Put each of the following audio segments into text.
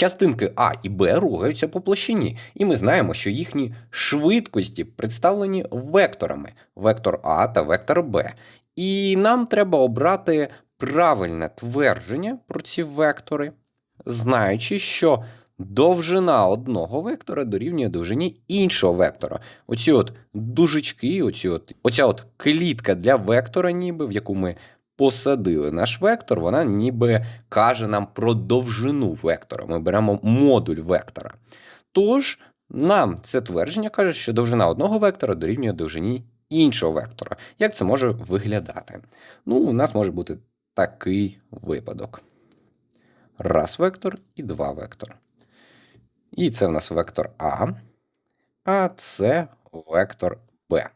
Частинки А і Б рухаються по площині, і ми знаємо, що їхні швидкості представлені векторами: вектор А та вектор Б. І нам треба обрати правильне твердження про ці вектори, знаючи, що довжина одного вектора дорівнює довжині іншого вектора. Оці от дужечки, оці от, оця от клітка для вектора, ніби в яку ми посадили наш вектор, вона ніби каже нам про довжину вектора. Ми беремо модуль вектора. Тож, нам це твердження каже, що довжина одного вектора дорівнює довжині іншого вектора. Як це може виглядати? Ну, у нас може бути такий випадок: раз вектор і два вектор. І це в нас вектор А, а це вектор Б.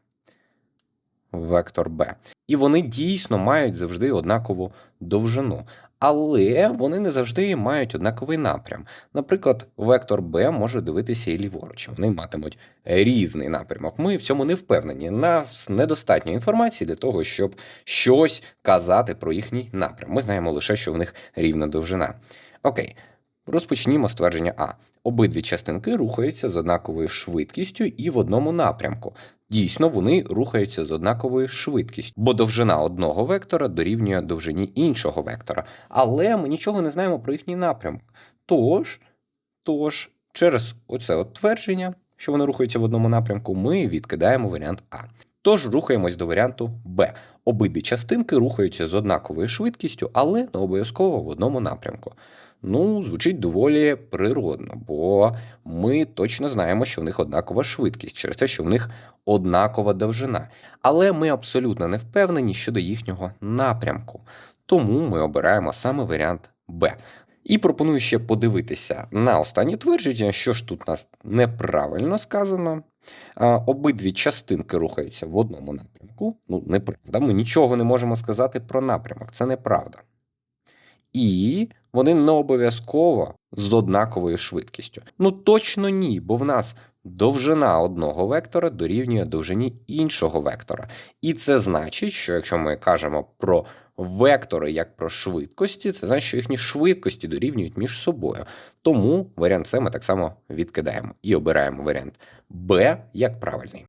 Вектор Б. І вони дійсно мають завжди однакову довжину. Але вони не завжди мають однаковий напрям. Наприклад, вектор Б може дивитися і ліворуч. Вони матимуть різний напрямок. Ми в цьому не впевнені. Нас недостатньо інформації для того, щоб щось казати про їхній напрям. Ми знаємо лише, що в них рівна довжина. Окей, розпочнімо з твердження А. Обидві частинки рухаються з однаковою швидкістю і в одному напрямку. Дійсно, вони рухаються з однаковою швидкістю, бо довжина одного вектора дорівнює довжині іншого вектора. Але ми нічого не знаємо про їхній напрямок. Тож, тож, через оце от твердження, що вони рухаються в одному напрямку, ми відкидаємо варіант А. Тож рухаємось до варіанту Б. Обидві частинки рухаються з однаковою швидкістю, але не обов'язково в одному напрямку. Ну, звучить доволі природно, бо ми точно знаємо, що в них однакова швидкість через те, що в них однакова довжина. Але ми абсолютно не впевнені щодо їхнього напрямку. Тому ми обираємо саме варіант Б. І пропоную ще подивитися на останнє твердження, що ж тут нас неправильно сказано. Обидві частинки рухаються в одному напрямку. Ну, неправда. Ми нічого не можемо сказати про напрямок. Це неправда. І вони не обов'язково з однаковою швидкістю. Ну точно ні, бо в нас довжина одного вектора дорівнює довжині іншого вектора. І це значить, що якщо ми кажемо про вектори як про швидкості, це значить, що їхні швидкості дорівнюють між собою. Тому варіант С ми так само відкидаємо і обираємо варіант Б як правильний.